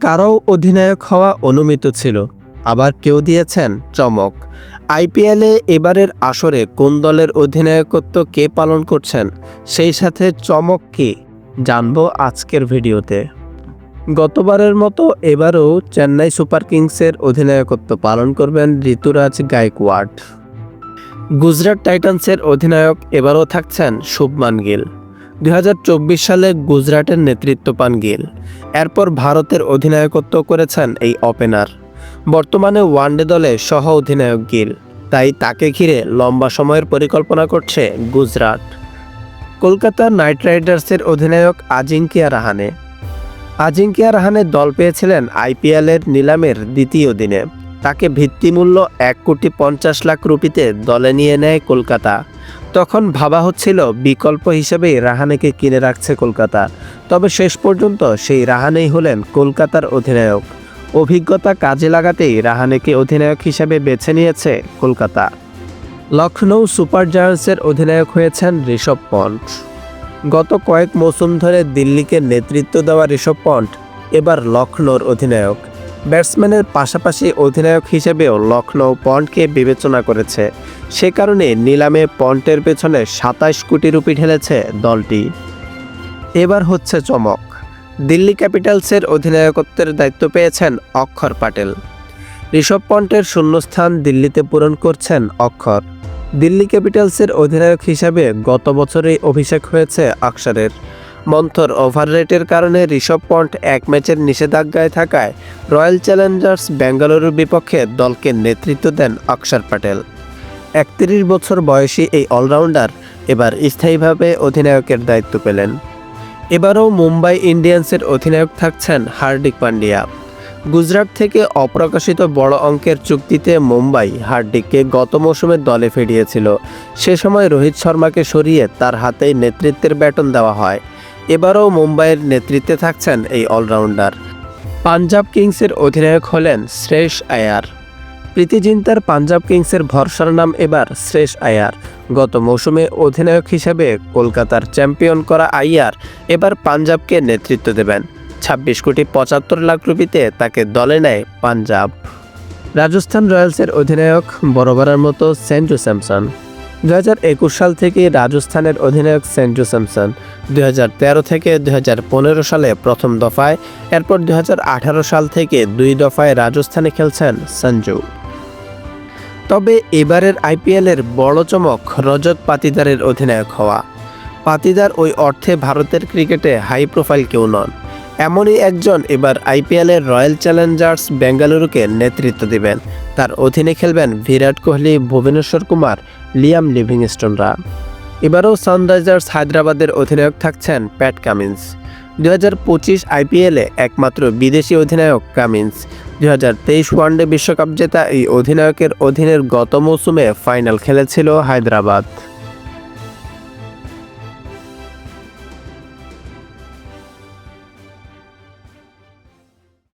কারও অধিনায়ক হওয়া অনুমিত ছিল। আবার কেউ দিয়েছেন চমক। আইপিএলে এবারের আসরে কোন দলের অধিনায়কত্ব কে পালন করছেন, সেই সাথে চমক কি, জানব আজকের ভিডিওতে। গতবারের মতো এবারও চেন্নাই সুপার কিংসের অধিনায়কত্ব পালন করবেন ঋতুরাজ গায়কওয়াড। গুজরাট টাইটান্সের অধিনায়ক এবারও থাকছেন শুভমান গিল। দু হাজার চব্বিশ সালে গুজরাটের নেতৃত্ব পান গিল। এরপর ভারতের অধিনায়কত্ব করেছেন এই ওপেনার। বর্তমানে ওয়ানডে দলে সহ অধিনায়ক গিল। তাই তাকে ঘিরে লম্বা সময়ের পরিকল্পনা করছে গুজরাট। কলকাতা নাইট রাইডার্সের অধিনায়ক আজিঙ্কিয়া রাহানে। আজিঙ্কিয়া রাহানে দল পেয়েছিলেন আইপিএলের নিলামের দ্বিতীয় দিনে। তাকে ভিত্তিমূল্য এক কোটি পঞ্চাশ লাখ রুপিতে দলে নিয়ে নেয় কলকাতা। তখন ভাবা হচ্ছিল বিকল্প হিসেবেই রাহানেকে কিনে রাখছে কলকাতা। তবে শেষ পর্যন্ত সেই রাহানেই হলেন কলকাতার অধিনায়ক। অভিজ্ঞতা কাজে লাগাতেই রাহানেকে অধিনায়ক হিসেবে বেছে নিয়েছে কলকাতা। লখনৌ সুপার জায়ান্টসের অধিনায়ক হয়েছেন ঋষভ পন্ট। গত কয়েক মৌসুম ধরে দিল্লিকে নেতৃত্ব দেওয়া ঋষভ পন্ট এবার লখনৌর অধিনায়ক। ব্যাটসম্যানের পাশাপাশি অধিনায়ক হিসেবেও লখনৌ পন্টকে বিবেচনা করেছে। সে কারণে নিলামে পন্টের পেছনে সাতাশ কোটি রুপি ঢেলেছে দলটি। এবার হচ্ছে চমক। দিল্লি ক্যাপিটালসের অধিনায়কত্বের দায়িত্ব পেয়েছেন অক্ষর পাটেল। ঋষভ পন্টের শূন্যস্থান দিল্লিতে পূরণ করছেন অক্ষর। দিল্লি ক্যাপিটালসের অধিনায়ক হিসাবে গত বছরেই অভিষেক হয়েছে অক্ষরের মন্থর ওভার রেটের কারণে ঋষভ পন্ট এক ম্যাচের নিষেধাজ্ঞায় থাকায় রয়্যাল চ্যালেঞ্জার্স বেঙ্গালুরুর বিপক্ষে দলকে নেতৃত্ব দেন অক্ষর প্যাটেল। একত্রিশ বছর বয়সী এই অলরাউন্ডার এবার স্থায়ীভাবে অধিনায়কের দায়িত্ব পেলেন। এবারও মুম্বাই ইন্ডিয়ান্সের অধিনায়ক থাকছেন হার্দিক পান্ডিয়া। গুজরাট থেকে অপ্রকাশিত বড় অঙ্কের চুক্তিতে মুম্বাই হার্দিককে গত মৌসুমে দলে ফিরিয়েছিল। সে সময় রোহিত শর্মাকে সরিয়ে তার হাতেই নেতৃত্বের ব্যাটন দেওয়া হয়। এবারও মুম্বাইয়ের নেতৃত্বে থাকছেন এই অলরাউন্ডার। পাঞ্জাব কিংসের অধিনায়ক হলেন শ্রেষ আয়ার। প্রীতি জিন্তার পাঞ্জাব কিংসের ভরসার নাম এবার শ্রেষ আয়ার। গত মৌসুমে অধিনায়ক হিসেবে কলকাতার চ্যাম্পিয়ন করা আইয়ার এবার পাঞ্জাবকে নেতৃত্ব দেবেন। ছাব্বিশ কোটি পঁচাত্তর লাখ রুপিতে তাকে দলে নেয় পাঞ্জাব। রাজস্থান রয়্যালসের অধিনায়ক বরাবরের মতো সেন্টু স্যামসন। দু সাল থেকে রাজস্থানের অধিনায়ক সেন্টু স্যামসন দু হাজার তেরো থেকে দু হাজার পনেরো সালে প্রথম দফায়, এরপর দু হাজার আঠারো সাল থেকে দুই দফায় রাজস্থানে খেলছেন সঞ্জু তবে এবারের আইপিএলের বড় চমক রজত পাতিদারের অধিনায়ক হওয়া। পাতিদার ওই অর্থে ভারতের ক্রিকেটে হাই প্রোফাইল কেউ নন। এমনই একজন এবার আইপিএলের রয়্যাল চ্যালেঞ্জার্স বেঙ্গালুরুকে নেতৃত্ব দেবেন। তার অধীনে খেলবেন বিরাট কোহলি, ভুবনেশ্বর কুমার, লিয়াম লিভিংস্টনরা। এবারও সানরাইজার্স হায়দ্রাবাদের অধিনায়ক থাকছেন প্যাট কামিন্স। দু হাজার পঁচিশ আইপিএলে একমাত্র বিদেশি অধিনায়ক কামিন্স। দু হাজার তেইশ ওয়ানডে বিশ্বকাপ জেতা এই অধিনায়কের অধীনের গত মৌসুমে ফাইনাল খেলেছিল হায়দ্রাবাদ।